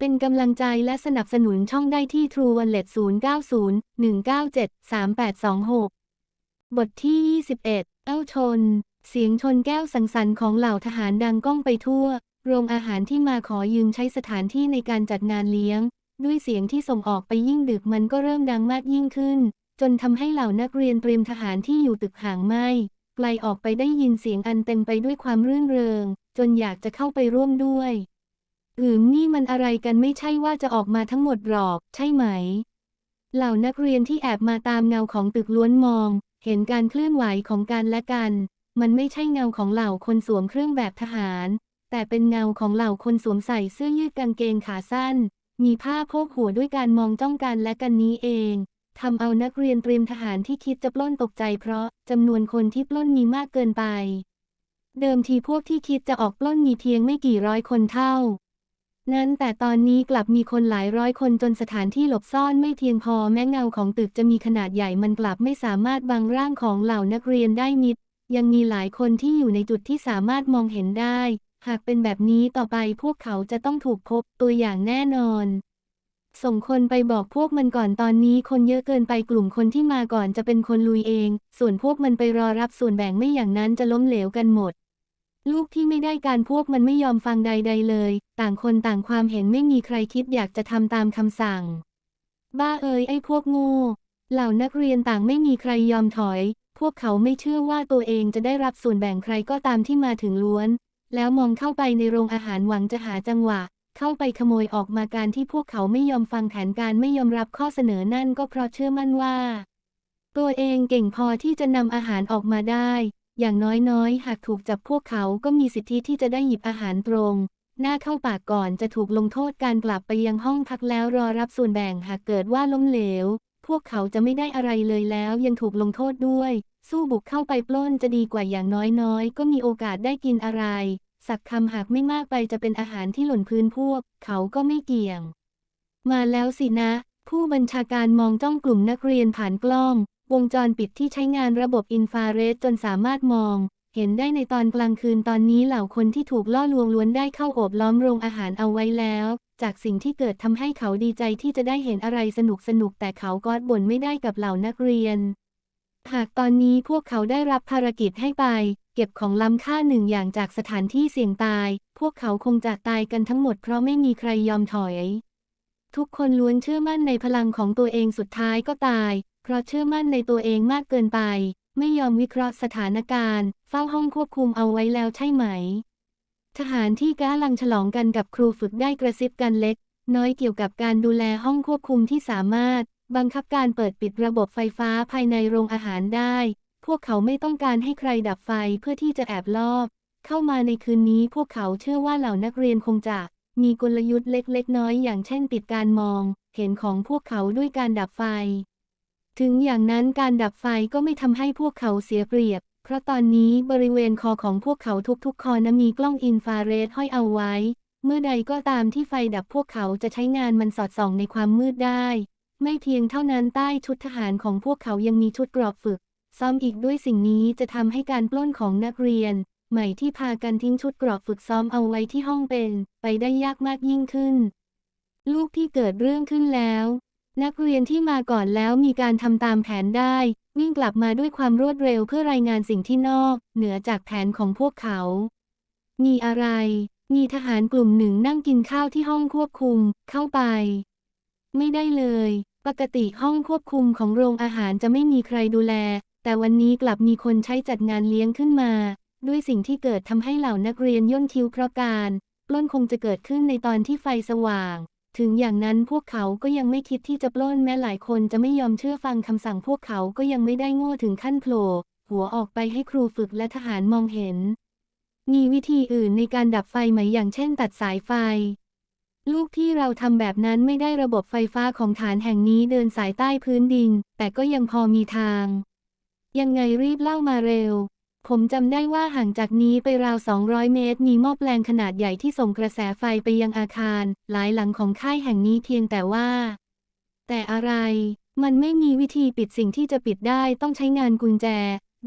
เป็นกำลังใจและสนับสนุนช่องได้ที่ True Wallet 090 197 3826 บทที่ 21 เอ้าชน เสียงชนแก้วสังสรรค์ของเหล่าทหารดังก้องไปทั่ว โรงอาหารที่มาขอยืมใช้สถานที่ในการจัดงานเลี้ยง ด้วยเสียงที่ส่งออกไปยิ่งดึกมันก็เริ่มดังมากยิ่งขึ้น จนทำให้เหล่านักเรียนเตรียมทหารที่อยู่ตึกห่างไม่ไกลออกไปได้ยินเสียงอันเต็มไปด้วยความรื่นเริง จนอยากจะเข้าไปร่วมด้วย อืมนี่มันอะไรกันไม่ใช่ว่าจะออกมาทั้งหมดหรอก ใช่ไหม เหล่านักเรียนที่แอบมาตามเงาของตึกล้วนมอง เห็นการเคลื่อนไหวของกันและกัน มันไม่ใช่เงาของเหล่าคนสวมเครื่องแบบทหาร แต่เป็นเงาของเหล่าคนสวมใส่เสื้อยืดกางเกงขาสั้น มีผ้าโพกหัวด้วยการมองจ้องกันและกันนี้เองทำเอานักเรียนเตรียมทหารที่คิดจะปล้นตกใจเพราะจำนวนคนที่ปล้นมีมากเกินไป เดิมทีพวกที่คิดจะออกปล้นมีเพียงไม่กี่ร้อยคนเท่า นั้นแต่ตอนนี้กลับมีคนหลายร้อยคนจนสถานที่หลบซ่อนไม่เพียงพอแม้เงาของตึกจะมีขนาดใหญ่มันกลับไม่สามารถบังร่างของเหล่านักเรียนได้มิด ยังมีหลายคนที่อยู่ในจุดที่สามารถมองเห็นได้ หากเป็นแบบนี้ต่อไปพวกเขาจะต้องถูกพบตัวอย่างแน่นอน ส่งคนไปบอกพวกมันก่อนตอนนี้คนเยอะเกินไปกลุ่มคนที่มาก่อนจะเป็นคนลุยเอง ส่วนพวกมันไปรอรับส่วนแบ่งไม่อย่างนั้นจะล้มเหลวกันหมด ลูกที่ไม่ได้การพวกมันไม่ยอมฟังใด ๆเลย ต่างคนต่างความเห็นไม่มีใครคิดอยากจะทำตามคำสั่ง บ้าเอ๋ยไอ้พวกโง่เหล่านักเรียนต่างไม่มีใครยอมถอย พวกเขาไม่เชื่อว่าตัวเองจะได้รับส่วนแบ่งใครก็ตามที่มาถึงล้วน แล้วมองเข้าไปในโรงอาหารหวังจะหาจังหวะ เข้าไปขโมยออกมาการที่พวกเขาไม่ยอมฟังแผนการไม่ยอมรับข้อเสนอนั่นก็เพราะเชื่อมั่นว่า ตัวเองเก่งพอที่จะนำอาหารออกมาได้ อย่างน้อยๆ หากถูกจับพวกเขาก็มีสิทธิที่จะได้หยิบอาหารตรง หน้าเข้าปากก่อนจะถูกลงโทษการกลับไปยังห้องพักแล้วรอรับส่วนแบ่งหากเกิดว่าล้มเหลว พวกเขาจะไม่ได้อะไรเลยแล้วยังถูกลงโทษด้วย สู้บุกเข้าไปปล้นจะดีกว่าอย่างน้อยๆ ก็มีโอกาสได้กินอะไร สักคำหากไม่มากไปจะเป็นอาหารที่หล่นพื้นพวก เขาก็ไม่เกี่ยง มาแล้วสินะ ผู้บัญชาการมองจ้องกลุ่มนักเรียนผ่านกล้อง วงจรปิดที่ใช้งานระบบอินฟราเรดจนสามารถมอง เห็นได้ในตอนกลางคืนตอนนี้เหล่าคนที่ถูกล่อลวงล้วนได้เข้าโอบล้อมโรงอาหารเอาไว้แล้ว จากสิ่งที่เกิดทำให้เขาดีใจที่จะได้เห็นอะไรสนุกสนุกแต่เขาก็บ่นไม่ได้กับเหล่านักเรียน หากตอนนี้พวกเขาได้รับภารกิจให้ไป เก็บของล้ำค่าหนึ่งอย่างจากสถานที่เสี่ยงตาย พวกเขาคงจะตายกันทั้งหมดเพราะไม่มีใครยอมถอยทุกคนล้วนเชื่อมั่นในพลังของตัวเองสุดท้ายก็ตาย เพราะเชื่อมั่นในตัวเองมากเกินไป ไม่ยอมวิเคราะห์สถานการณ์ เฝ้าห้องควบคุมเอาไว้แล้วใช่ไหม ทหารที่กำลังฉลองกันกับครูฝึกได้กระซิบกันเล็ก น้อยเกี่ยวกับการดูแลห้องควบคุมที่สามารถ บังคับการเปิดปิดระบบไฟฟ้าภายในโรงอาหารได้ พวกเขาไม่ต้องการให้ใครดับไฟเพื่อที่จะแอบลอบ เข้ามาในคืนนี้พวกเขาเชื่อว่าเหล่านักเรียนคงจะมีกลยุทธ์เล็กๆ น้อยอย่างเช่นปิดการมอง เห็นของพวกเขาด้วยการดับไฟ ถึงอย่างนั้นการดับไฟก็ไม่ทำให้พวกเขาเสียเปรียบ เพราะตอนนี้บริเวณคอของพวกเขาทุกๆ คอนะมีกล้องอินฟราเรดห้อยเอาไว้ เมื่อใดก็ตามที่ไฟดับพวกเขาจะใช้งานมันสอดส่องในความมืดได้ ไม่เพียงเท่านั้นใต้ชุดทหารของพวกเขายังมีชุดกรอบฝึก ซ้อมอีกด้วยสิ่งนี้จะทำให้การปล้นของนักเรียน ใหม่ที่พากันทิ้งชุดกรอบฝึกซ้อมเอาไว้ที่ห้องเป็น ไปได้ยากมากยิ่งขึ้น ลูกที่เกิดเรื่องขึ้นแล้ว นักเรียนที่มาก่อนแล้วมีการทำตามแผนได้ วิ่งกลับมาด้วยความรวดเร็วเพื่อรายงานสิ่งที่นอก เหนือจากแผนของพวกเขา มีอะไร มีทหารกลุ่มหนึ่งนั่งกินข้าวที่ห้องควบคุม เข้าไป ไม่ได้เลย ปกติห้องควบคุมของโรงอาหารจะไม่มีใครดูแล แต่วันนี้กลับมีคนใช้จัดงานเลี้ยงขึ้นมา ด้วยสิ่งที่เกิดทำให้เหล่านักเรียนย่นคิ้วเพราะการปล้นคงจะเกิดขึ้นในตอนที่ไฟสว่าง ถึงอย่างนั้นพวกเขาก็ยังไม่คิดที่จะปล้นแม้หลายคนจะไม่ยอมเชื่อฟังคำสั่งพวกเขาก็ยังไม่ได้โง่ถึงขั้นโผล่หัวออกไปให้ครูฝึกและทหารมองเห็น มีวิธีอื่นในการดับไฟไหมอย่างเช่นตัดสายไฟ ลูกที่เราทำแบบนั้นไม่ได้ระบบไฟฟ้าของฐานแห่งนี้เดินสายใต้พื้นดิน แต่ก็ยังพอมีทาง ยังไงรีบเล่ามาเร็ว ผมจำได้ว่าห่างจากนี้ไปราว 200 เมตร มีหม้อแปลงขนาดใหญ่ที่ส่งกระแสไฟไปยังอาคาร หลายหลังของค่ายแห่งนี้เพียงแต่ว่า แต่อะไร มันไม่มีวิธีปิดสิ่งที่จะปิดได้ต้องใช้งานกุญแจ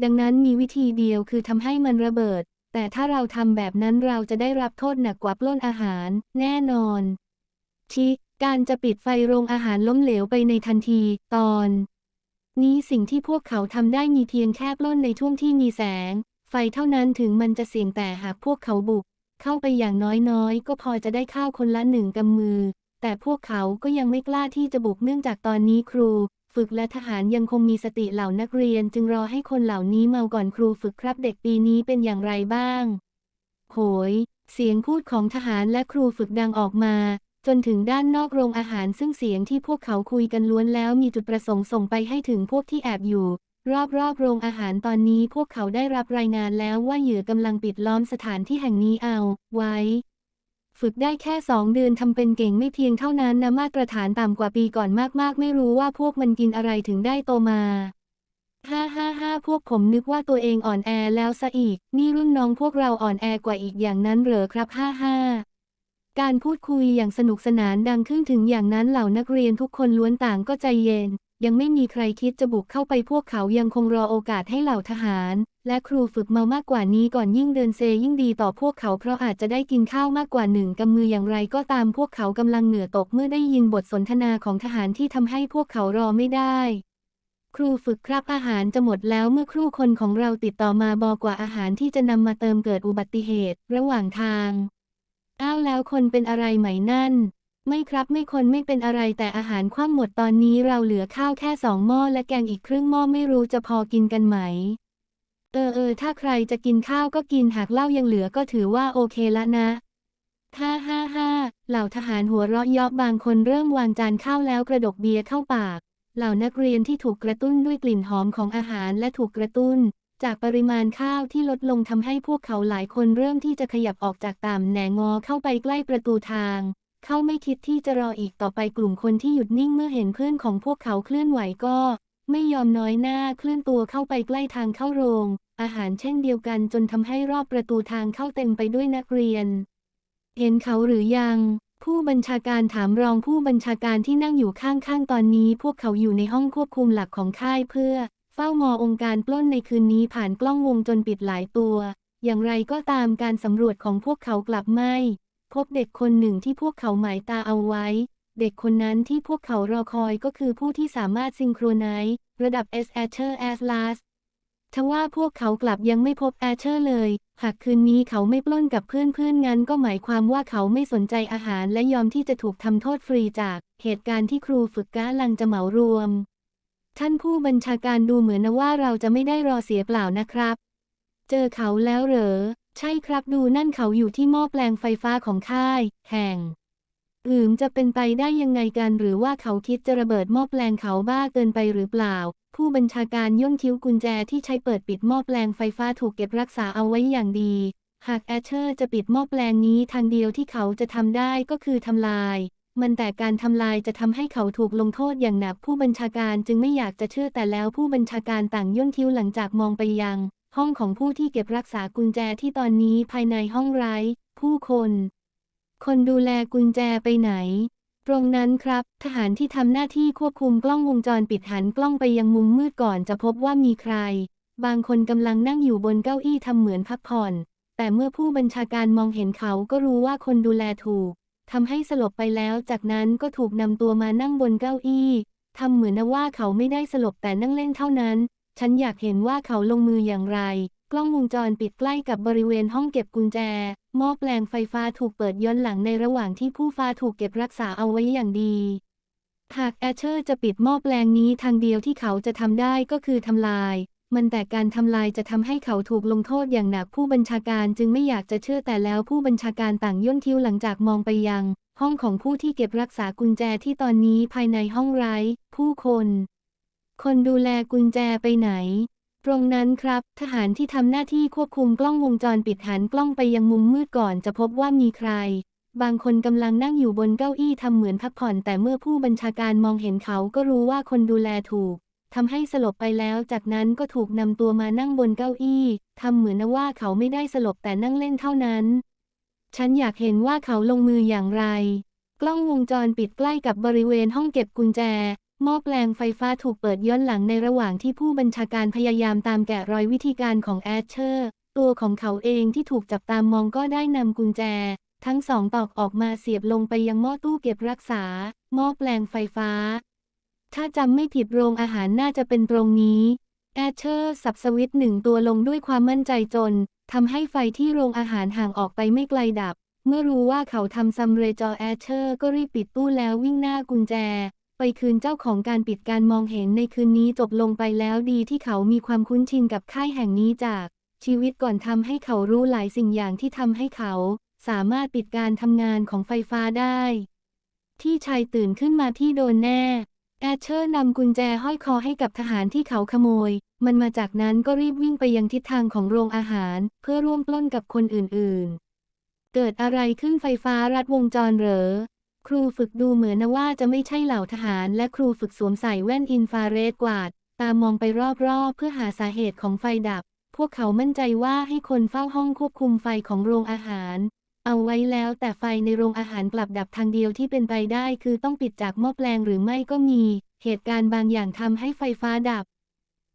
ดังนั้นมีวิธีเดียวคือทำให้มันระเบิด แต่ถ้าเราทำแบบนั้นเราจะได้รับโทษหนักกว่าปล้นอาหาร แน่นอนชิการจะปิดไฟโรงอาหารล้มเหลวไปในทันที ตอน นี้สิ่งที่พวกเขาทำได้มีเพียงแค่ปล้นในช่วงที่มีแสง ไฟเท่านั้นถึงมันจะเสี่ยงแต่หากพวกเขาบุก เข้าไปอย่างน้อยๆ ก็พอจะได้ข้าวคนละหนึ่งกำมือ แต่พวกเขาก็ยังไม่กล้าที่จะบุกเนื่องจากตอนนี้ครู ฝึกและทหารยังคงมีสติเหล่านักเรียน จึงรอให้คนเหล่านี้เมาก่อนครูฝึกครับเด็กปีนี้เป็นอย่างไรบ้าง โหย เสียงพูดของทหารและครูฝึกดังออกมา จนถึงด้านนอกโรงอาหารซึ่งเสียงที่พวกเขาคุยกันล้วนแล้วมีจุดประสงค์ส่งไปให้ถึงพวกที่แอบอยู่ รอบๆโรงอาหารตอนนี้พวกเขาได้รับรายงานแล้วว่าเหยื่อกำลังปิดล้อมสถานที่แห่งนี้เอา ไว้ ฝึกได้แค่สองเดือนทำเป็นเก่งไม่เพียงเท่านั้นนะมาตรฐานต่ำกว่าปีก่อนมากๆ ไม่รู้ว่าพวกมันกินอะไรถึงได้โตมาฮ่าฮ่าฮ่าพวกผมนึกว่าตัวเองอ่อนแอแล้วซะอีก นี่รุ่นน้องพวกเราอ่อนแอกว่าอีกอย่างนั้นเหรอครับฮ่าฮ่า การพูดคุยอย่างสนุกสนานดังขึ้นถึงอย่างนั้นเหล่านักเรียนทุกคนล้วนต่างก็ใจเย็น ยังไม่มีใครคิดจะบุกเข้าไปพวกเขายังคงรอโอกาสให้เหล่าทหาร และครูฝึกเมามากกว่านี้ก่อนยิ่งเดินเซยิ่งดีต่อพวกเขาเพราะอาจจะได้กินข้าวมากกว่าหนึ่งกำมืออย่างไรก็ตามพวกเขากำลังเหนื่อตกเมื่อได้ยินบทสนทนาของทหารที่ทำให้พวกเขารอไม่ได้ครูฝึกครับอาหารจะหมดแล้วเมื่อครู่คนของเราติดต่อมาบอกว่าอาหารที่จะนำมาเติมเกิดอุบัติเหตุ ระหว่างทาง อ้าวแล้วคนเป็นอะไรไหมนั่น ไม่ครับไม่คนไม่เป็นอะไรแต่อาหารคว่ำหมดตอนนี้เราเหลือข้าวแค่สองหม้อและแกงอีกครึ่งหม้อไม่รู้จะพอกินกันไหม เออเออถ้าใครจะกินข้าวก็กินหากเหล้ายังเหลือก็ถือว่าโอเคละนะฮ่าฮ่าฮ่าเหล่าทหารหัวเราะเยาะบางคนเริ่มวางจานข้าวแล้วกระดกเบียร์เข้าปาก เหล่านักเรียนที่ถูกกระตุ้นด้วยกลิ่นหอมของอาหารและถูกกระตุ้น จากปริมาณข้าวที่ลดลงทำให้พวกเขาหลายคนเริ่มที่จะขยับออกจากตามแหนงอเข้าไปใกล้ประตูทาง เขาไม่คิดที่จะรออีกต่อไปกลุ่มคนที่หยุดนิ่งเมื่อเห็นเพื่อนของพวกเขาเคลื่อนไหวก็ ไม่ยอมน้อยหน้าเคลื่อนตัวเข้าไปใกล้ทางเข้าโรง อาหารเช่นเดียวกันจนทำให้รอบประตูทางเข้าเต็มไปด้วยนักเรียน เห็นเขาหรือยังผู้บัญชาการถามรองผู้บัญชาการที่นั่งอยู่ข้างๆ ตอนนี้ พวกเขาอยู่ในห้องควบคุมหลักของค่ายเพื่อ เฝ้ามอองค์การปล้นในคืนนี้ผ่านกล้องวงจรปิดหลายตัว อย่างไรก็ตามการสำรวจของพวกเขากลับไม่ พบเด็กคนหนึ่งที่พวกเขาหมายตาเอาไว้ เด็กคนนั้นที่พวกเขารอคอยก็คือผู้ที่สามารถซิงโครไนซ์ระดับ S a t h e r as last ทว่าพวกเขากลับยังไม่พบแอชเชอร์เลย หากคืนนี้เขาไม่ปล้นกับเพื่อนๆงั้นก็หมายความว่าเขาไม่สนใจอาหารและยอมที่จะถูกทำโทษฟรีจาก เหตุการณ์ที่ครูฝึกก้าลังจะเหมารวม ท่านผู้บัญชาการดูเหมือนนะว่าเราจะไม่ได้รอเสียเปล่านะครับ เจอเขาแล้วเหรอ ใช่ครับดูนั่นเขาอยู่ที่หม้อแปลงไฟฟ้าของค่าย แห่งอืมจะเป็นไปได้ยังไงกันหรือว่าเขาคิดจะระเบิดหม้อแปลงเขาบ้าเกินไปหรือเปล่า ผู้บัญชาการย่นคิ้วกุญแจที่ใช้เปิดปิดหม้อแปลงไฟฟ้าถูกเก็บรักษาเอาไว้อย่างดี หากแอชเชอร์จะปิดหม้อแปลงนี้ทางเดียวที่เขาจะทำได้ก็คือทำลาย มันแต่การทำลายจะทำให้เขาถูกลงโทษอย่างหนักผู้บัญชาการจึงไม่อยากจะเชื่อแต่แล้วผู้บัญชาการต่างย่นคิ้วหลังจากมองไปยัง ห้องของผู้ที่เก็บรักษากุญแจที่ตอนนี้ภายในห้องไร้ผู้คน คนดูแลกุญแจไปไหน ตรงนั้นครับ ทหารที่ทำหน้าที่ควบคุมกล้องวงจรปิดหันกล้องไปยังมุมมืดก่อนจะพบว่ามีใคร บางคนกำลังนั่งอยู่บนเก้าอี้ทำเหมือนพักผ่อน แต่เมื่อผู้บัญชาการมองเห็นเขาก็รู้ว่าคนดูแลถูก ทำให้สลบไปแล้ว จากนั้นก็ถูกนำตัวมานั่งบนเก้าอี้ทำเหมือนว่าเขาไม่ได้สลบแต่นั่งเล่นเท่านั้น ฉันอยากเห็นว่าเขาลงมืออย่างไร กล้องวงจรปิดใกล้กับบริเวณห้องเก็บกุญแจ หม้อแปลงไฟฟ้าถูกเปิดย้อนหลังในระหว่างที่ผู้ฟ้าถูกเก็บรักษาเอาไว้อย่างดี หากแอชเชอร์จะปิดหม้อแปลงนี้ทางเดียวที่เขาจะทำได้ก็คือทำลาย มันแต่การทำลายจะทำให้เขาถูกลงโทษอย่างหนักผู้บัญชาการจึงไม่อยากจะเชื่อแต่แล้วผู้บัญชาการต่างย่นคิ้วหลังจากมองไปยัง ห้องของผู้ที่เก็บรักษากุญแจที่ตอนนี้ภายในห้องไร้ ผู้คน คนดูแลกุญแจไปไหน ตรงนั้นครับ ทหารที่ทำหน้าที่ควบคุมกล้องวงจรปิดหันกล้องไปยังมุมมืดก่อนจะพบว่ามีใครบางคนกำลังนั่งอยู่บนเก้าอี้ทำเหมือนพักผ่อนแต่เมื่อผู้บัญชาการมองเห็นเขาก็รู้ว่าคนดูแลถูก ทำให้สลบไปแล้ว จากนั้นก็ถูกนำตัวมานั่งบนเก้าอี้ทำเหมือนว่าเขาไม่ได้สลบแต่นั่งเล่นเท่านั้น ฉันอยากเห็นว่าเขาลงมืออย่างไร กล้องวงจรปิดใกล้กับบริเวณห้องเก็บกุญแจ หม้อแปลงไฟฟ้าถูกเปิดย้อนหลังในระหว่างที่ผู้บัญชาการพยายามตามแกะรอยวิธีการของแอชเชอร์ ตัวของเขาเองที่ถูกจับตามมองก็ได้นำกุญแจ ทั้งสองตอกออกมาเสียบลงไปยังหม้อตู้เก็บรักษา หม้อแปลงไฟฟ้า ถ้าจำไม่ผิดโรงอาหารน่าจะเป็นตรงนี้ แอชเชอร์สับสวิตหนึ่งตัวลงด้วยความมั่นใจจนทำให้ไฟที่โรงอาหารห่างออกไปไม่ไกลดับ เมื่อรู้ว่าเขาทำซัมเรจอแอชเชอร์ก็รีบปิดตู้แล้ววิ่งหน้ากุญแจ ไปคืนเจ้าของการปิดการมองเห็นในคืนนี้จบลงไปแล้วดีที่เขามีความคุ้นชินกับค่ายแห่งนี้จากชีวิตก่อนทำให้เขารู้หลายสิ่งอย่างที่ทำให้เขา สามารถปิดการทำงานของไฟฟ้าได้ ที่ชายตื่นขึ้นมาที่โดนแน่ แอชเชอร์นำกุญแจห้อยคอให้กับทหารที่เขาขโมย มันมาจากนั้นก็รีบวิ่งไปยังทิศทางของโรงอาหาร เพื่อร่วมปล้นกับคนอื่นๆ เกิดอะไรขึ้นไฟฟ้ารัดวงจรเหรอ ครูฝึกดูเหมือนว่าจะไม่ใช่เหล่าทหาร และครูฝึกสวมใส่แว่นอินฟราเรดกวาด ตามองไปรอบๆ เพื่อหาสาเหตุของไฟดับ พวกเขามั่นใจว่าให้คนเฝ้าห้องควบคุมไฟของโรงอาหาร เอาไว้แล้วแต่ไฟในโรงอาหารกลับดับทางเดียวที่เป็นไปได้คือต้องปิดจากหม้อแปลงหรือไม่ก็มี เหตุการณ์บางอย่างทำให้ไฟฟ้าดับ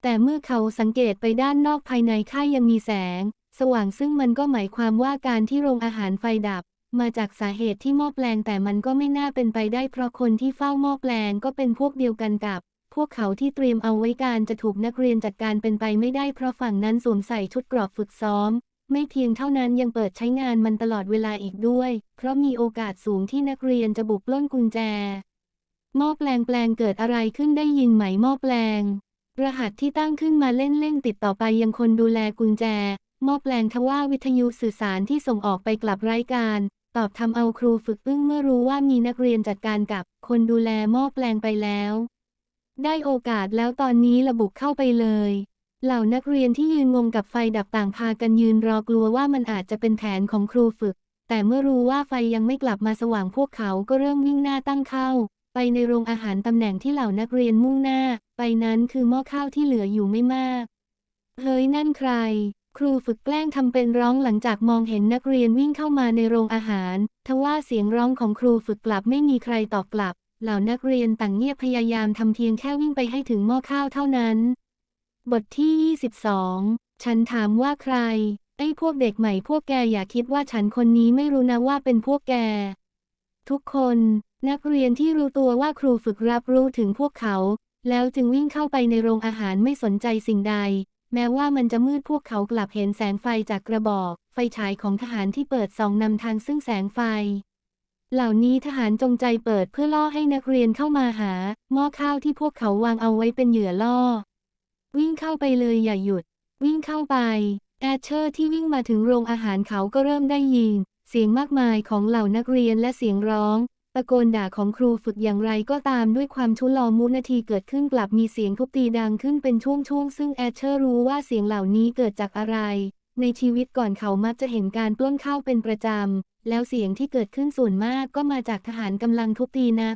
แต่เมื่อเขาสังเกตไปด้านนอกภายในค่ายยังมีแสง สว่างซึ่งมันก็หมายความว่าการที่โรงอาหารไฟดับ มาจากสาเหตุที่หม้อแปลงแต่มันก็ไม่น่าเป็นไปได้เพราะคนที่เฝ้าหม้อแปลงก็เป็นพวกเดียวกันกับ พวกเขาที่เตรียมเอาไว้การจะถูกนักเรียนจัดการเป็นไปไม่ได้เพราะฝั่งนั้นสวมใส่ชุดกรอบฝึกซ้อม ไม่เพียงเท่านั้นยังเปิดใช้งานมันตลอดเวลาอีกด้วย เพราะมีโอกาสสูงที่นักเรียนจะบุกล้นกุญแจ หม้อแปลงแปลงเกิดอะไรขึ้นได้ยินไหมหม้อแปลง รหัสที่ตั้งขึ้นมาเล่นๆติดต่อไปยังคนดูแลกุญแจ หม้อแปลงทว่าวิทยุสื่อสารที่ส่งออกไปกลับไร้การ ตอบทำเอาครูฝึกอึ้งเมื่อรู้ว่ามีนักเรียนจัดการกับ คนดูแลหม้อแปลงไปแล้ว ได้โอกาสแล้วตอนนี้ระบุเข้าไปเลย เหล่านักเรียนที่ยืนงงกับไฟดับต่างพากันยืนรอกลัวว่ามันอาจจะเป็นแผนของครูฝึก แต่เมื่อรู้ว่าไฟยังไม่กลับมาสว่างพวกเขาก็เริ่มวิ่งหน้าตั้งเข้า ไปในโรงอาหารตำแหน่งที่เหล่านักเรียนมุ่งหน้า ไปนั้นคือหม้อข้าวที่เหลืออยู่ไม่มาก เฮ้ยนั่นใคร ครูฝึกแกล้งทำเป็นร้องหลังจากมองเห็นนักเรียนวิ่งเข้ามาในโรงอาหาร ทว่าเสียงร้องของครูฝึกกลับไม่มีใครตอบกลับ เหล่านักเรียนต่างเงียบพยายามทำเพียงแค่วิ่งไปให้ถึงหม้อข้าวเท่านั้น บทที่ 22 ฉันถามว่าใคร ไอ้พวกเด็กใหม่พวกแกอย่าคิดว่าฉันคนนี้ไม่รู้นะว่าเป็นพวกแก ทุกคน นักเรียนที่รู้ตัวว่าครูฝึกรับรู้ถึงพวกเขา แล้วจึงวิ่งเข้าไปในโรงอาหารไม่สนใจสิ่งใด แม้ว่ามันจะมืดพวกเขากลับเห็นแสงไฟจากกระบอก ไฟฉายของทหารที่เปิดส่องนำทางซึ่งแสงไฟ เหล่านี้ทหารจงใจเปิดเพื่อล่อให้นักเรียนเข้ามาหา หม้อข้าวที่พวกเขาวางเอาไว้เป็นเหยื่อล่อ วิ่งเข้าไปเลยอย่าหยุด วิ่งเข้าไป แอชเชอร์ที่วิ่งมาถึงโรงอาหารเขาก็เริ่มได้ยิน เสียงมากมายของเหล่านักเรียนและเสียงร้องตะโกนด่าของครูฝึกอย่างไรก็ตามด้วยความชุลมุนาทีเกิดขึ้นกลับมีเสียงทุบตีดังขึ้นเป็นช่วงๆ ซึ่งแอชเชอร์รู้ว่าเสียงเหล่านี้เกิดจากอะไร ในชีวิตก่อนเขามักจะเห็นการปล้นข้าเป็นประจำ แล้วเสียงที่เกิดขึ้นส่วนมากก็มาจากทหารกำลังทุบตีนัก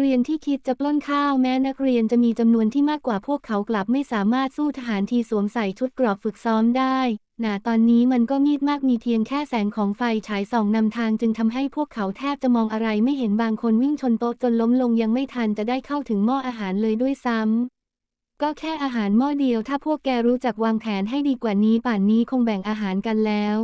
เรียนที่คิดจะปล้นข้าวแม้นักเรียนจะมีจำนวนที่มากกว่าพวกเขากลับไม่สามารถสู้ทหารที่สวมใส่ชุดเกรอบฝึกซ้อมได้หนาตอนนี้มันก็มีดมากมีเพียงแค่แสงของไฟฉายส่องนำทางจึงทำให้พวกเขาแทบจะมองอะไรไม่เห็นบางคนวิ่งชนโต๊ะจนล้มลงยังไม่ทันจะได้เข้าถึงหม้ออาหารเลยด้วยซ้ำก็แค่อาหารหม้อเดียวถ้าพวกแกรู้จักวางแผนให้ดีกว่านี้ป่านนี้คงแบ่งอาหารกันแล้ว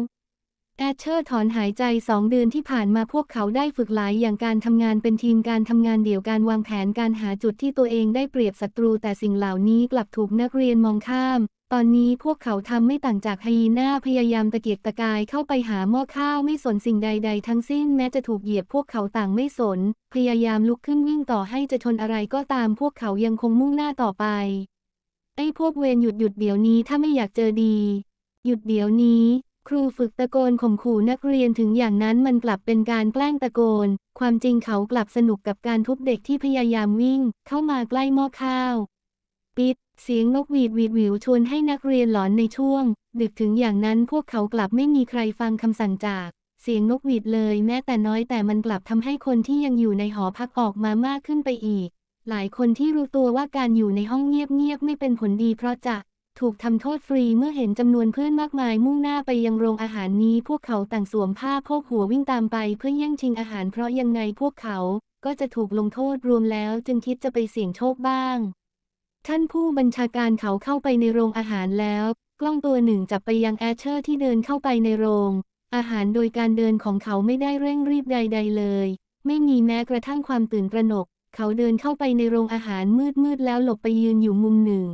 แอชเชอร์ถอนหายใจสองเดือนที่ผ่านมาพวกเขาได้ฝึกหลายอย่างการทำงานเป็นทีมการทำงานเดี่ยวการวางแผนการหาจุดที่ตัวเองได้เปรียบศัตรู แต่สิ่งเหล่านี้กลับถูกนักเรียนมองข้าม ตอนนี้พวกเขาทำไม่ต่างจากไฮยีน่าพยายามตะเกียกตะกายเข้าไปหาหม้อข้าวไม่สนสิ่งใด ๆ ทั้งสิ้นแม้จะถูกเหยียบพวกเขาต่างไม่สน พยายามลุกขึ้นวิ่งต่อให้จะชนอะไรก็ตามพวกเขายังคงมุ่งหน้าต่อไปไอ้พวกเวรหยุดหยุดเดี๋ยวนี้ถ้าไม่อยากเจอดี หยุดเดี๋ยวนี้ ครูฝึกตะโกนข่มขู่นักเรียนถึงอย่างนั้นมันกลับเป็นการแกล้งตะโกน ความจริงเขากลับสนุกกับการทุบเด็กที่พยายามวิ่ง เข้ามาใกล้หม้อข้าว ปิด เสียงนกหวีดหวีดหวิวชวนให้นักเรียนหลอนในช่วง ดึกถึงอย่างนั้นพวกเขากลับไม่มีใครฟังคำสั่งจาก เสียงนกหวีดเลยแม้แต่น้อยแต่มันกลับทำให้คนที่ยังอยู่ในหอพักออกมามากขึ้นไปอีก หลายคนที่รู้ตัวว่าการอยู่ในห้องเงียบๆไม่เป็นผลดีเพราะจะ ถูกทำโทษฟรีเมื่อเห็นจำนวนเพื่อนมากมายมุ่งหน้าไปยังโรงอาหารนี้ พวกเขาต่างสวมผ้าโพกหัววิ่งตามไปเพื่อแย่งชิงอาหารเพราะยังไงพวกเขาก็จะถูกลงโทษรวมแล้วจึงคิดจะไปเสี่ยงโชคบ้าง ท่านผู้บัญชาการเขาเข้าไปในโรงอาหารแล้ว กล้องตัวหนึ่งจับไปยังแอชเชอร์ที่เดินเข้าไปในโรง อาหารโดยการเดินของเขาไม่ได้เร่งรีบใด ๆ เลย ไม่มีแม้กระทั่งความตื่นตระหนก เขาเดินเข้าไปในโรงอาหารมืดๆแล้วหลบไปยืนอยู่มุมหนึ่ง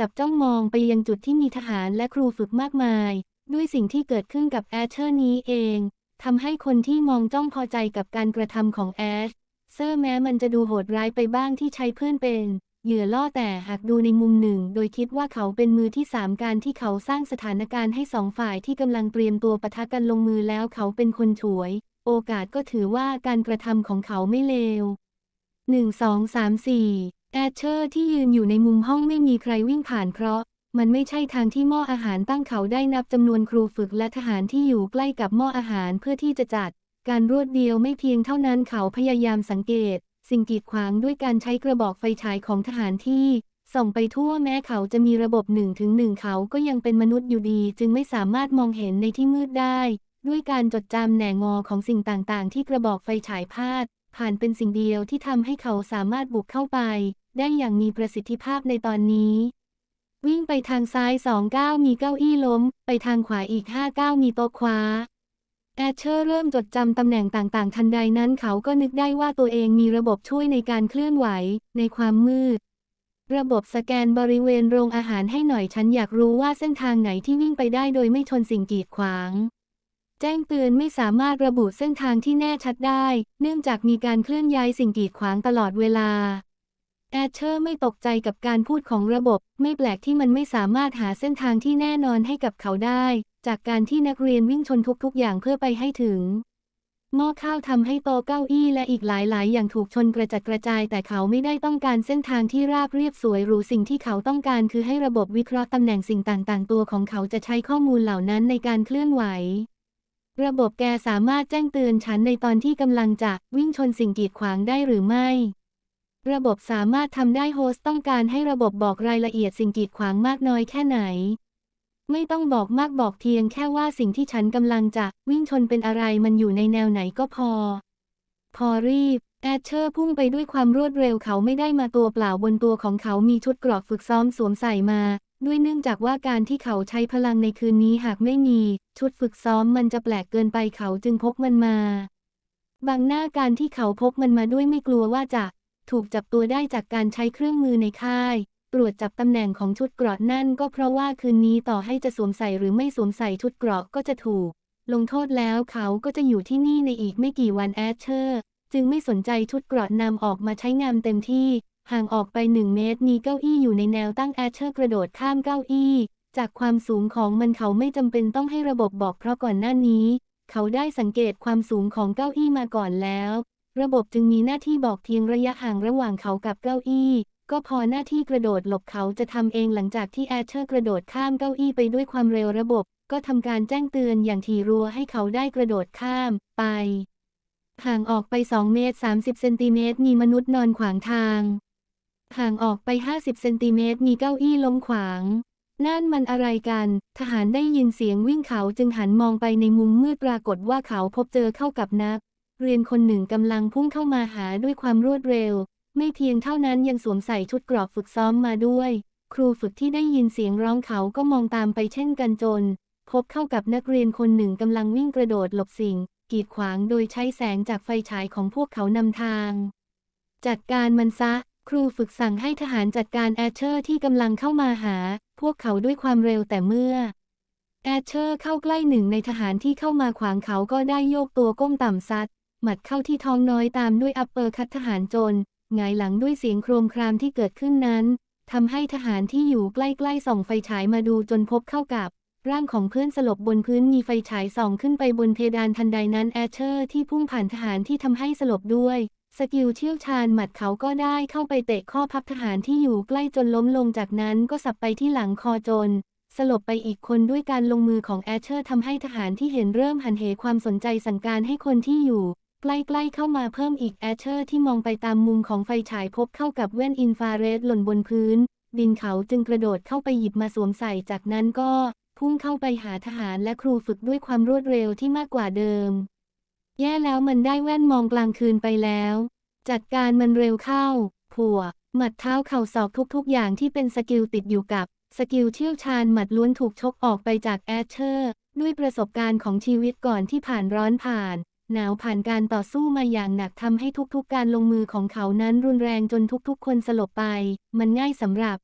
จับจ้องมองไปยังจุดที่มีทหารและครูฝึกมากมาย ด้วยสิ่งที่เกิดขึ้นกับแอชเชอร์นี้เองทำให้คนที่มองจ้องพอใจกับการกระทำของแอชเซอร์แม้มันจะดูโหดร้ายไปบ้างที่ใช้เพื่อนเป็นเหยื่อล่อแต่หากดูในมุมหนึ่ง โดยคิดว่าเขาเป็นมือที่สามการที่เขาสร้างสถานการณ์ให้สองฝ่ายที่กำลังเตรียมตัวปะทะกันลงมือแล้วเขาเป็นคนฉวย โอกาสก็ถือว่าการกระทำของเขาไม่เลว1 2 3 4 แอชเชอร์ที่ยืนอยู่ในมุมห้องไม่มีใครวิ่งผ่านเพราะ มันไม่ใช่ทางที่หม้ออาหารตั้งเขาได้นับจำนวนครูฝึกและทหารที่อยู่ใกล้กับหม้ออาหารเพื่อที่จะจัด การรวดเดียวไม่เพียงเท่านั้นเขาพยายามสังเกต สิ่งกีดขวางด้วยการใช้กระบอกไฟฉายของทหารที่ส่องไปทั่วแม้เขาจะมีระบบหนึ่งถึงหนึ่งเขาก็ยังเป็นมนุษย์อยู่ดี จึงไม่สามารถมองเห็นในที่มืดได้ ด้วยการจดจำแหน่งอของสิ่งต่างๆ ที่กระบอกไฟฉายพาด ผ่านเป็นสิ่งเดียวที่ทำให้เขาสามารถบุกเข้าไป ได้อย่างมีประสิทธิภาพในตอนนี้ วิ่งไปทางซ้ายสองก้าวมีเก้าอี้ล้ม ไปทางขวาอีกห้าก้าวมีโต๊ะคว้า แอชเชอร์เริ่มจดจำตำแหน่งต่างๆ ทันใดนั้นเขาก็นึกได้ว่าตัวเองมีระบบช่วยในการเคลื่อนไหว ในความมืด ระบบสแกนบริเวณโรงอาหารให้หน่อยฉันอยากรู้ว่าเส้นทางไหนที่วิ่งไปได้โดยไม่ชนสิ่งกีดขวาง แจ้งเตือนไม่สามารถระบุเส้นทางที่แน่ชัดได้ เนื่องจากมีการเคลื่อนย้ายสิ่งกีดขวางตลอดเวลา แอชเชอร์ไม่ตกใจกับการพูดของระบบ ไม่แปลกที่มันไม่สามารถหาเส้นทางที่แน่นอนให้กับเขาได้ จากการที่นักเรียนวิ่งชนทุกๆ อย่างเพื่อไปให้ถึง หม้อข้าวทำให้โต๊ะเก้าอี้และอีกหลายๆ อย่างถูกชนกระจัดกระจาย แต่เขาไม่ได้ต้องการเส้นทางที่ราบเรียบสวยหรูสิ่งที่เขาต้องการคือให้ระบบวิเคราะห์ตำแหน่งสิ่งต่างๆ ตัวของเขาจะใช้ข้อมูลเหล่านั้นในการเคลื่อนไหว ระบบแกสามารถแจ้งเตือนฉันในตอนที่กำลังจะวิ่งชนสิ่งกีดขวางได้หรือไม่ ระบบสามารถทำได้โฮสต์ต้องการให้ระบบบอกรายละเอียดสิ่งกีดขวางมากน้อยแค่ไหน ไม่ต้องบอกมากบอกเพียงแค่ว่าสิ่งที่ฉันกำลังจะวิ่งชนเป็นอะไรมันอยู่ในแนวไหนก็พอ พอรีบแอชเชอร์พุ่งไปด้วยความรวดเร็วเขาไม่ได้มาตัวเปล่าบนตัวของเขามีชุดเกรอกฝึกซ้อมสวมใส่มา ด้วยเนื่องจากว่าการที่เขาใช้พลังในคืนนี้หากไม่มี ชุดฝึกซ้อมมันจะแปลกเกินไปเขาจึงพกมันมา บางหน้าการที่เขาพกมันมาด้วยไม่กลัวว่าจะ ถูกจับตัวได้จากการใช้เครื่องมือในค่าย ตรวจจับตำแหน่งของชุดเกราะนั่นก็เพราะว่าคืนนี้ต่อให้จะสวมใส่หรือไม่สวมใส่ชุดเกราะก็จะถูก ลงโทษแล้วเขาก็จะอยู่ที่นี่ในอีกไม่กี่วันแอชเชอร์ จึงไม่สนใจชุดเกราะนำออกมาใช้งานเต็มที่ ห่างออกไปหนึ่งเมตร มีเก้าอี้อยู่ในแนวตั้งแอชเชอร์กระโดดข้ามเก้าอี้ จากความสูงของมันเขาไม่จำเป็นต้องให้ระบบบอกเพราะก่อนหน้านี้ เขาได้สังเกตความสูงของเก้าอี้มาก่อนแล้ว ระบบจึงมีหน้าที่บอกเพียงระยะห่างระหว่างเขากับเก้าอี้ก็พอหน้าที่กระโดดหลบเขาจะทำเองหลังจากที่แอชเชอร์กระโดดข้ามเก้าอี้ไปด้วยความเร็วระบบ ก็ทำการแจ้งเตือนอย่างถี่รัวให้เขาได้กระโดดข้ามไป ห่างออกไป 2 เมตร 30 เซนติเมตร มีมนุษย์นอนขวางทาง ห่างออกไป 50 เซนติเมตรมีเก้าอี้ล้มขวาง นั่นมันอะไรกัน ทหารได้ยินเสียงวิ่งเขาจึงหันมองไปในมุมมืดปรากฏว่าเขาพบเจอเข้ากับนัก เรียนคนหนึ่งกำลังพุ่งเข้ามาหาด้วยความรวดเร็ว ไม่เพียงเท่านั้นยังสวมใส่ชุดกรอบฝึกซ้อมมาด้วย ครูฝึกที่ได้ยินเสียงร้องเขาก็มองตามไปเช่นกันจน พบเข้ากับนักเรียนคนหนึ่งกำลังวิ่งกระโดดหลบสิ่ง กีดขวางโดยใช้แสงจากไฟฉายของพวกเขานำทาง จัดการมันซะ ครูฝึกสั่งให้ทหารจัดการแอชเชอร์ที่กำลังเข้ามาหา พวกเขาด้วยความเร็วแต่เมื่อ แอชเชอร์เข้าใกล้หนึ่งในทหารที่เข้ามาขวางเขาก็ได้โยกตัวก้มต่ำซัด หมัดเข้าที่ท้องน้อยตามด้วยอัปเปอร์คัตทหารจนหงายหลังด้วยเสียงโครมครามที่เกิดขึ้นนั้นทำให้ทหารที่อยู่ใกล้ๆส่องไฟฉายมาดูจนพบเข้ากับ ร่างของเพื่อนสลบบนพื้นมีไฟฉายส่องขึ้นไปบนเพดานทันใดนั้นแอชเชอร์ที่พุ่งผ่านทหารที่ทำให้สลบด้วย สกิลเชี่ยวชาญหมัดเขาก็ได้เข้าไปเตะข้อพับทหารที่อยู่ใกล้จนล้มลงจากนั้นก็สับไปที่หลังคอจน สลบไปอีกคนด้วยการลงมือของแอชเชอร์ทำให้ทหารที่เห็นเริ่มหันเหความสนใจสั่งการให้คนที่อยู่ ใกล้ๆเข้ามาเพิ่มอีกแอชเชอร์ที่มองไปตามมุมของไฟฉายพบเข้ากับแว่นอินฟราเรดหล่นบนพื้น ดินเขาจึงกระโดดเข้าไปหยิบมาสวมใส่จากนั้นก็พุ่งเข้าไปหาทหารและครูฝึกด้วยความรวดเร็วที่มากกว่าเดิม แย่แล้วมันได้แว่นมองกลางคืนไปแล้ว จัดการมันเร็วเข้า ผัว หมัดเท้าเข่าศอกทุกๆ อย่างที่เป็นสกิลติดอยู่กับสกิลเชี่ยวชาญหมัดล้วนถูกชกออกไปจากแอชเชอร์ ด้วยประสบการณ์ของชีวิตก่อนที่ผ่านร้อนผ่าน หนาวผ่านการต่อสู้มาอย่างหนักทำให้ทุกๆ การลงมือของเขานั้นรุนแรงจนทุกๆ คนสลบไป มันง่ายสำหรับ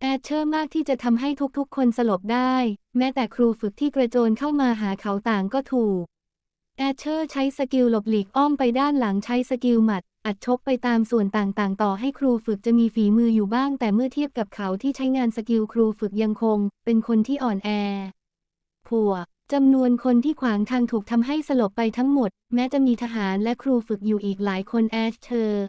แอดเชอร์มากที่จะทำให้ทุกๆ คนสลบได้ แม้แต่ครูฝึกที่กระโจนเข้ามาหาเขาต่างก็ถูก แอชเชอร์ใช้สกิลหลบหลีกอ้อมไปด้านหลังใช้สกิลหมัด อัดชกไปตามส่วนต่างๆ ต่อให้ครูฝึกจะมีฝีมืออยู่บ้าง แต่เมื่อเทียบกับเขาที่ใช้งานสกิลครูฝึกยังคง เป็นคนที่อ่อนแอผัวจำนวนคนที่ขวางทางถูกทำให้สลบไปทั้งหมด แม้จะมีทหารและครูฝึกอยู่อีกหลายคนแอชเชอร์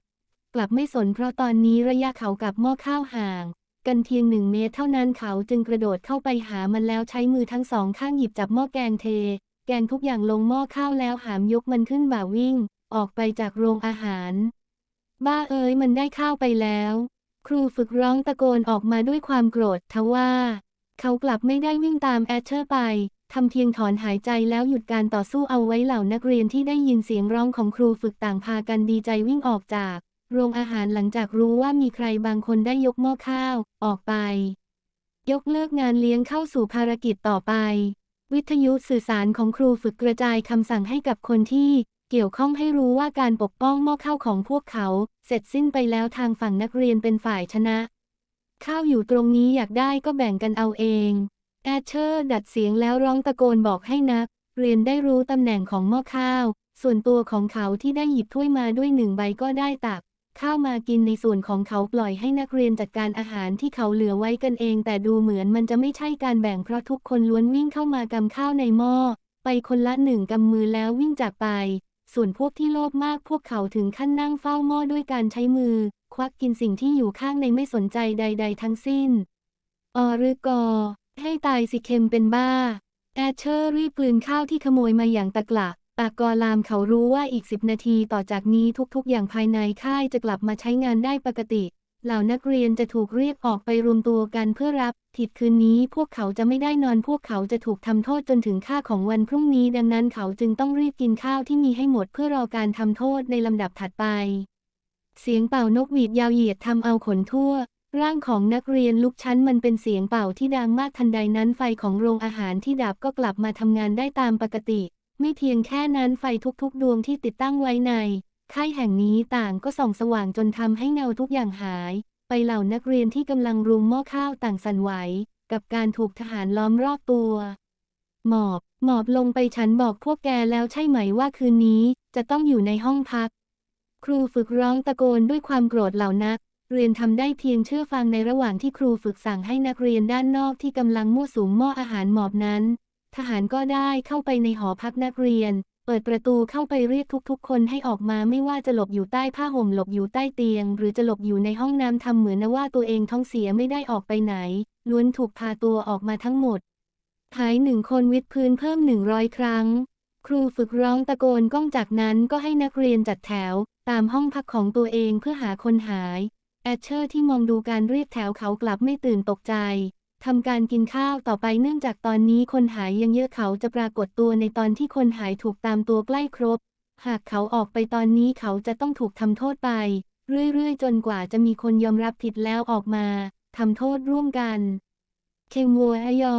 กลับไม่สนเพราะตอนนี้ระยะเขากับหม้อข้าวห่าง กันเพียงหนึ่งเมตรเท่านั้นเขาจึงกระโดดเข้าไปหามันแล้วใช้มือทั้งสองข้างหยิบจับหม้อแกงเท แกงทุกอย่างลงหม้อข้าวแล้วหามยกมันขึ้นบ่าวิ่ง ออกไปจากโรงอาหาร บ้าเอ้ยมันได้ข้าวไปแล้ว ครูฝึกร้องตะโกนออกมาด้วยความโกรธทว่า เขากลับไม่ได้วิ่งตามแอชเชอร์ไปทำเพียงถอนหายใจแล้วหยุดการต่อสู้เอาไว้เหล่านักเรียนที่ได้ยินเสียงร้องของครูฝึกต่างพากันดีใจวิ่งออกจาก โรงอาหารหลังจากรู้ว่ามีใครบางคนได้ยกหม้อข้าว ออกไป ยกเลิกงานเลี้ยงเข้าสู่ภารกิจต่อไป วิทยุสื่อสารของครูฝึกกระจายคำสั่งให้กับคนที่เกี่ยวข้องให้รู้ว่าการปกป้องหม้อข้าวของพวกเขา เสร็จสิ้นไปแล้วทางฝั่งนักเรียนเป็นฝ่ายชนะ ข้าวอยู่ตรงนี้อยากได้ก็แบ่งกันเอาเอง แอชเชอร์ดัดเสียงแล้วร้องตะโกนบอกให้นัก เรียนได้รู้ตำแหน่งของหม้อข้าว ส่วนตัวของเขาที่ได้หยิบถ้วยมาด้วยหนึ่งใบก็ได้ตัก ข้าวมากินในส่วนของเขาปล่อยให้นักเรียนจัดการอาหารที่เขาเหลือไว้กันเอง แต่ดูเหมือนมันจะไม่ใช่การแบ่งเพราะทุกคนล้วนวิ่งเข้ามากำข้าวในหม้อ ไปคนละหนึ่งกำมือแล้ววิ่งจากไป ส่วนพวกที่โลภมากพวกเขาถึงขั้นนั่งเฝ้าหม้อด้วยการใช้มือ ควักกินสิ่งที่อยู่ข้างในไม่สนใจใด ๆ ทั้งสิ้น อหรือกอ ให้ตายสิเค็มเป็นบ้า แอชเชอร์รีบกลืนข้าวที่ขโมยมาอย่างตะกละ ปากกอลามเขารู้ว่าอีกสิบนาทีต่อจากนี้ทุกๆ อย่างภายในค่ายจะกลับมาใช้งานได้ปกติ เหล่านักเรียนจะถูกเรียกออกไปรวมตัวกันเพื่อรับผิดคืนนี้พวกเขาจะไม่ได้นอนพวกเขาจะถูกทำโทษจนถึงค่าของวันพรุ่งนี้ ดังนั้นเขาจึงต้องรีบกินข้าวที่มีให้หมดเพื่อรอการทำโทษในลำดับถัดไป เสียงเป่านกหวีดยาวเหยียดทำเอาขนทั่วร่างของนักเรียนลุกชั้นมันเป็นเสียงเป่าที่ดังมากทันใดนั้นไฟของโรงอาหารที่ดับก็กลับมาทำงานได้ตามปกติ ไม่เพียงแค่นั้นไฟทุกๆ ดวงที่ติดตั้งไว้ใน ค่ายแห่งนี้ต่างก็ส่องสว่างจนทำให้เงาทุกอย่างหาย ไปเหล่านักเรียนที่กำลังรุมหม้อข้าวต่างสั่นไหว กับการถูกทหารล้อมรอบตัว หมอบ หมอบลงไปฉันบอกพวกแกแล้วใช่ไหมว่าคืนนี้จะต้องอยู่ในห้องพัก ครูฝึกร้องตะโกนด้วยความโกรธเหล่านัก เรียนทำได้เพียงเชื่อฟังในระหว่างที่ครูฝึกสั่งให้นักเรียนด้านนอกที่กำลังมั่วสุมหม้ออาหารหมอบนั้น ทหารก็ได้เข้าไปในหอพักนักเรียน เปิดประตูเข้าไปเรียกทุกๆ คนให้ออกมาไม่ว่าจะหลบอยู่ใต้ผ้าห่มหลบอยู่ใต้เตียง หรือจะหลบอยู่ในห้องน้ำทำเหมือนนะว่าตัวเองท้องเสียไม่ได้ออกไปไหน ล้วนถูกพาตัวออกมาทั้งหมดหายหนึ่งคนวิดพื้นเพิ่มหนึ่งร้อยครั้ง ครูฝึกร้องตะโกนก้องจากนั้นก็ให้นักเรียนจัดแถว ตามห้องพักของตัวเองเพื่อหาคนหาย แอชเชอร์ที่มองดูการเรียกแถวเขากลับไม่ตื่นตกใจ ทำการกินข้าวต่อไปเนื่องจากตอนนี้คนหายยังเยอะเขาจะปรากฏตัวในตอนที่คนหายถูกตามตัวใกล้ครบ หากเขาออกไปตอนนี้เขาจะต้องถูกทำโทษไป เรื่อยๆ จนกว่าจะมีคนยอมรับผิดแล้วออกมาทำโทษร่วมกัน เคงวัวอยอ